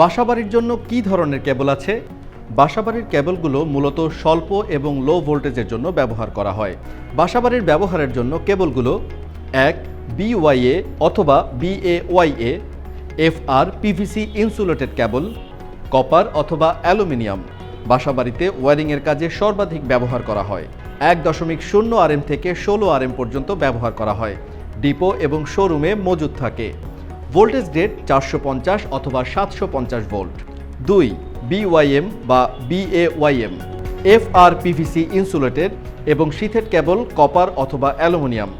বাসাবাড়ির জন্য কি ধরনের কেবল আছে? বাসাবাড়ির কেবলগুলো মূলত স্বল্প এবং লো ভোল্টেজের জন্য ব্যবহার করা হয়। বাসাবাড়ির ব্যবহারের জন্য কেবলগুলো এক বিওয়াইএ অথবা BAYA F R PVC insulated cable copper অথবা অ্যালুমিনিয়াম। বাসাবাড়িতে ওয়ারিংয়ের কাজে সর্বাধিক ব্যবহার করা হয়। এক দশমিক শূন্য আরএম থেকে ষোলো আরএম পর্যন্ত ব্যবহার করা হয়। ডিপো এবং শোরুমে মজুদ থাকে। ভোল্টেজ গ্রেড চারশো পঞ্চাশ অথবা সাতশো পঞ্চাশ ভোল্ট। দুই বিওয়াইএম বা BAYM F R PVC insulated এবং শীতের কেবল কপার অথবা অ্যালুমিনিয়াম।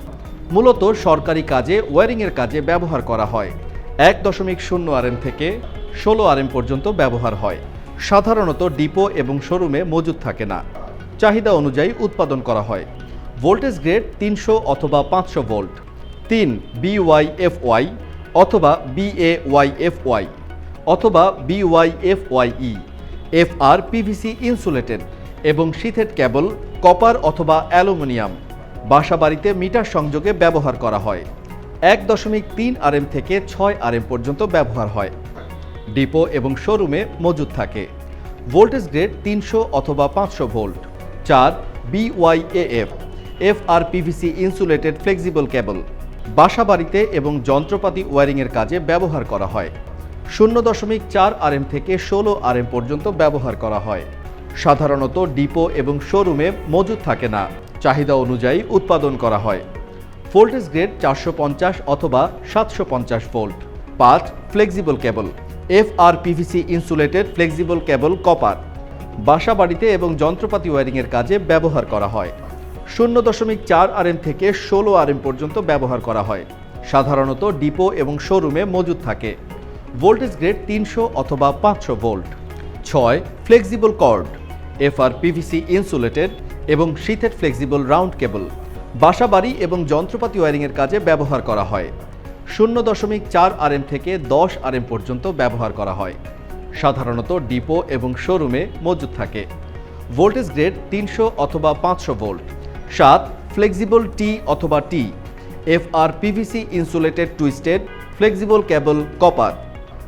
মূলত সরকারি কাজে ওয়ারিংয়ের কাজে ব্যবহার করা হয়। এক দশমিক শূন্য আরএম থেকে ষোলো আরএম পর্যন্ত ব্যবহার হয়। সাধারণত ডিপো এবং শোরুমে মজুদ থাকে না। চাহিদা অনুযায়ী উৎপাদন করা হয়। ভোল্টেজ গ্রেড তিনশো অথবা পাঁচশো ভোল্ট। তিন বিওয়াইএফওয়াই অথবা বিএওয়াইএফওয়াই অথবা BYFYE F R PVC insulated এবং শীতের কেবল, কপার অথবা অ্যালুমিনিয়াম। বাসাবাড়িতে মিটার সংযোগে ব্যবহার করা হয়। এক দশমিক তিন আরএম থেকে ছয় আরএম পর্যন্ত ব্যবহার হয়। ডিপো এবং শোরুমে মজুদ থাকে। ভোল্টেজ গ্রেড তিনশো অথবা পাঁচশো ভোল্ট। চার BYAF F R PVC insulated flexible cable. বাসাবাড়িতে এবং যন্ত্রপাতি ওয়ারিংয়ের কাজে ব্যবহার করা হয়। শূন্য দশমিক চার আরএম থেকে ষোলো আরএম পর্যন্ত ব্যবহার করা হয়। সাধারণত ডিপো এবং শোরুমে মজুদ থাকে না। চাহিদা অনুযায়ী উৎপাদন করা হয়। ভোল্টেজ গ্রেড চারশো পঞ্চাশ অথবা সাতশো পঞ্চাশ ভোল্ট। পাঁচ flexible cable. F R PVC insulated flexible cable copper. বাসা বাড়িতে এবং যন্ত্রপাতি ওয়ারিংয়ের কাজে ব্যবহার করা হয়। শূন্য দশমিক চার আরএম থেকে ষোলো আরএম পর্যন্ত ব্যবহার করা হয়। সাধারণত ডিপো এবং শোরুমে মজুদ থাকে। ভোল্টেজ গ্রেড তিনশো অথবা পাঁচশো ভোল্ট। ছয়, flexible cord. F R PVC insulated এবং শীতের ফ্লেক্সিবল রাউন্ড কেবল। বাসাবাড়ি এবং যন্ত্রপাতি ওয়ারিংয়ের কাজে ব্যবহার করা হয়। শূন্য দশমিক চার আরএম থেকে দশ আরএম পর্যন্ত ব্যবহার করা হয়। সাধারণত ডিপো এবং শোরুমে মজুদ থাকে। ভোল্টেজ গ্রেড তিনশো অথবা পাঁচশো ভোল্ট। সাত ফ্লেক্সিবল টি অথবা T F R PVC insulated twisted flexible cable copper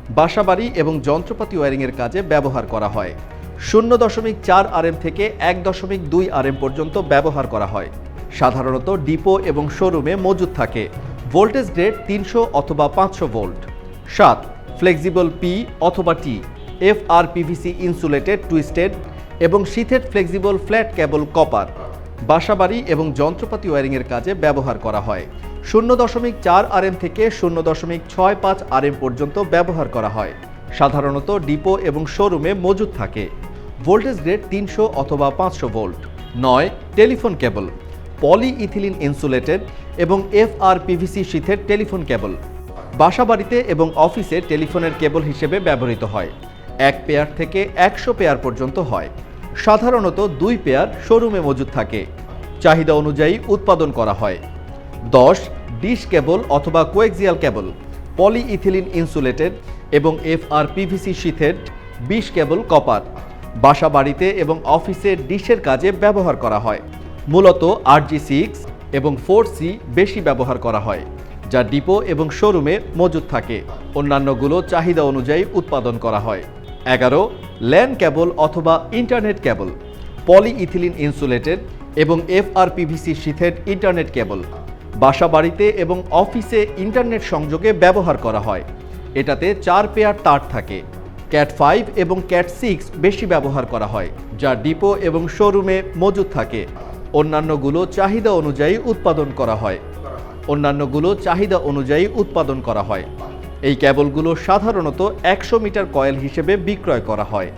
বাসাবাড়ি এবং যন্ত্রপাতি ওয়ারিংয়ের কাজে ব্যবহার করা হয়। শূন্য দশমিক চার আরএম থেকে এক দশমিক দুই আরএম পর্যন্ত ব্যবহার করা হয়। সাধারণত ডিপো এবং শোরুমে মজুদ থাকে। ভোল্টেজ গ্রেড তিনশো অথবা পাঁচশো ভোল্ট। সাত ফ্লেক্সিবল পি অথবা T F R PVC insulated twisted এবং শীতের ফ্লেক্সিবল ফ্ল্যাট কেবল কপার বাসাবাড়ি এবং যন্ত্রপাতি ওয়ারিংয়ের কাজে ব্যবহার করা হয়। শূন্য দশমিক চার আরএম থেকে শূন্য দশমিক ছয় পাঁচ আরএম পর্যন্ত ব্যবহার করা হয়। সাধারণত ডিপো এবং শোরুমে মজুদ থাকে। ভোল্টেজ গ্রেড তিনশো অথবা পাঁচশো ভোল্ট। নয়, telephone cable. Polyethylene insulated এবং এফ আর পিভিসি শীতের টেলিফোন কেবল। বাসাবাড়িতে এবং অফিসে টেলিফোনের কেবল হিসেবে ব্যবহৃত হয়। এক পেয়ার থেকে একশো পেয়ার পর্যন্ত হয়। সাধারণত দুই পেয়ার শোরুমে মজুদ থাকে। চাহিদা অনুযায়ী উৎপাদন করা হয়। দশ, ডিশ কেবল অথবা coaxial cable polyethylene insulated এবং এফ আর পিভিসি শীথের বিশ কেবল কপার, বাসা বাড়িতে এবং অফিসে ডিশের কাজে ব্যবহার করা হয়। মূলত আর জি সিক্স এবং ফোর সি বেশি ব্যবহার করা হয়, যা ডিপো এবং শোরুমে মজুদ থাকে। অন্যান্যগুলো চাহিদা অনুযায়ী উৎপাদন করা হয়। এগারো ল্যান কেবল অথবা internet cable polyethylene insulated এবং এফ আর পিভিসি শীথের ইন্টারনেট কেবল বাসা বাড়িতে এবং অফিসে ইন্টারনেট সংযোগে ব্যবহার করা হয়। এটাতে চার পেয়ার তার থাকে। ক্যাট ফাইভ এবং ক্যাট সিক্স বেশি ব্যবহার করা হয়, যা ডিপো এবং শোরুমে মজুদ থাকে। অন্যান্যগুলো চাহিদা অনুযায়ী উৎপাদন করা হয়। অন্যান্যগুলো চাহিদা অনুযায়ী উৎপাদন করা হয়। এই ক্যাবলগুলো সাধারণত একশো মিটার কয়েল হিসেবে বিক্রয় করা হয়।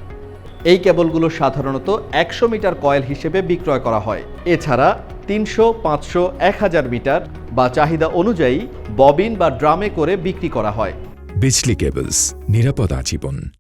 এই ক্যাবলগুলো সাধারণত একশো মিটার কয়েল হিসেবে বিক্রয় করা হয়। এছাড়া তিনশো, পাঁচশো, এক হাজার মিটার বা চাহিদা অনুযায়ী ববিন বা ড্রামে করে বিক্রি করা হয়। বিজলি কেবলস নিরাপদ আজীবন।